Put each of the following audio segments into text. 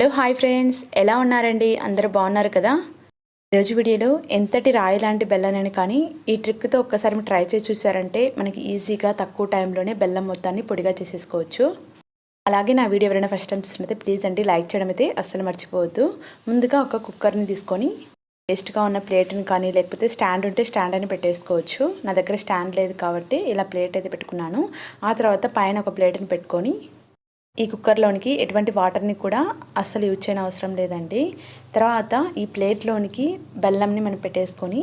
Hello hi friends. ఎలా ఉన్నారండి? అందరూ బాగున్నారు కదా? ఈరోజు వీడియోలో ఎంతటి రాయి లాంటి బెల్లనని కానీ ఈ ట్రిక్తో ఒక్కసారి మీరు ట్రై చేసి చూసారంటే మనకి ఈజీగా తక్కువ టైంలోనే బెల్లం మొత్తాన్ని పొడిగా చేసేసుకోవచ్చు. అలాగే నా వీడియో ఎవరైనా ఫస్ట్ టైం చూస్తున్నైతే ప్లీజ్ అండి లైక్ చేయడం అయితే అస్సలు మర్చిపోవద్దు. ముందుగా ఒక కుక్కర్ని తీసుకొని వేస్ట్గా ఉన్న ప్లేట్ని కానీ లేకపోతే స్టాండ్ ఉంటే స్టాండ్ అని పెట్టేసుకోవచ్చు. నా దగ్గర స్టాండ్ లేదు కాబట్టి ఇలా ప్లేట్ అయితే పెట్టుకున్నాను. ఆ తర్వాత పైన ఒక ప్లేట్ని పెట్టుకొని ఈ కుక్కర్లోనికి ఎటువంటి వాటర్ని కూడా అస్సలు యూజ్ చేయని అవసరం లేదండి. తర్వాత ఈ ప్లేట్లోనికి బెల్లంని మనం పెట్టేసుకొని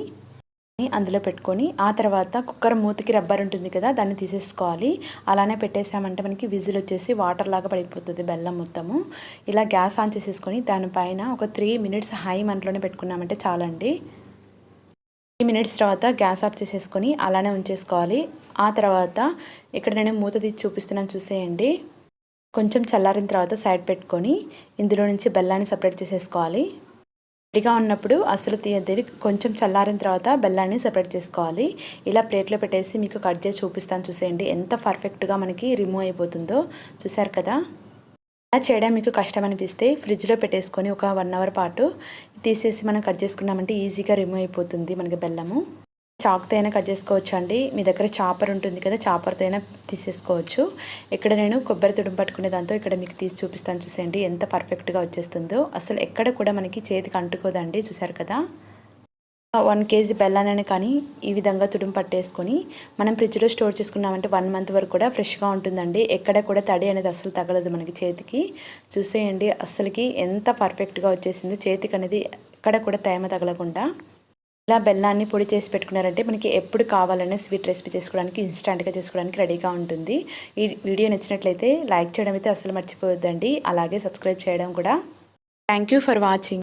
అందులో పెట్టుకొని ఆ తర్వాత కుక్కర్ మూతికి రబ్బర్ ఉంటుంది కదా దాన్ని తీసేసుకోవాలి. అలానే పెట్టేసామంటే మనకి విజిల్ వచ్చేసి వాటర్ లాగా పడిపోతుంది బెల్లం మొత్తము. ఇలా గ్యాస్ ఆన్ చేసేసుకొని దానిపైన ఒక త్రీ మినిట్స్ హై మంటలోనే పెట్టుకున్నామంటే చాలండి. త్రీ మినిట్స్ తర్వాత గ్యాస్ ఆఫ్ చేసేసుకొని అలానే ఉంచేసుకోవాలి. ఆ తర్వాత ఇక్కడ నేను మూత తీసి చూపిస్తున్నాను చూసేయండి. కొంచెం చల్లారిన తర్వాత సైడ్ పెట్టుకొని ఇందులో నుంచి బెల్లాన్ని సపరేట్ చేసేసుకోవాలి. వేడిగా ఉన్నప్పుడు అసలు తీయద్ది కొంచెం చల్లారిన తర్వాత బెల్లాన్ని సపరేట్ చేసుకోవాలి. ఇలా ప్లేట్లో పెట్టేసి మీకు కట్ చేసి చూపిస్తాను చూసేయండి. ఎంత పర్ఫెక్ట్గా మనకి రిమూవ్ అయిపోతుందో చూసారు కదా? అలా చేయడం మీకు కష్టం అనిపిస్తే ఫ్రిడ్జ్లో పెట్టేసుకొని ఒక వన్ అవర్ పాటు తీసేసి మనం కట్ చేసుకున్నామంటే ఈజీగా రిమూవ్ అయిపోతుంది మనకి బెల్లము. చాక్తో అయినా కట్ చేసుకోవచ్చు అండి మీ దగ్గర చాపర్ ఉంటుంది కదా చాపర్తో అయినా తీసేసుకోవచ్చు. ఇక్కడ నేను కొబ్బరి తుడుము పట్టుకునే దాంతో ఇక్కడ మీకు తీసి చూపిస్తాను చూసేయండి. ఎంత పర్ఫెక్ట్గా వచ్చేస్తుందో. అసలు ఎక్కడ కూడా మనకి చేతికి అంటుకోదండి చూసారు కదా. వన్ కేజీ బెల్లాన్ని కానీ ఈ విధంగా తుడుము పట్టేసుకొని మనం ఫ్రిడ్జ్లో స్టోర్ చేసుకున్నామంటే వన్ మంత్ వరకు కూడా ఫ్రెష్గా ఉంటుందండి. ఎక్కడ కూడా తడి అనేది అసలు తగలదు మనకి చేతికి. చూసేయండి అసలుకి ఎంత పర్ఫెక్ట్గా వచ్చేసిందో. చేతికి అనేది ఎక్కడ కూడా తేమ తగలకుండా. ఇలా బెల్లాన్ని పొడి చేసి పెట్టుకున్నారంటే మనకి ఎప్పుడు కావాలనే స్వీట్ రెసిపీ చేసుకోవడానికి ఇన్స్టాంట్గా చేసుకోవడానికి రెడీగా ఉంటుంది. ఈ వీడియో నచ్చినట్లయితే లైక్ చేయడం అయితే అసలు మర్చిపోవద్దండి. అలాగే సబ్స్క్రైబ్ చేయడం కూడా. Thank you for watching.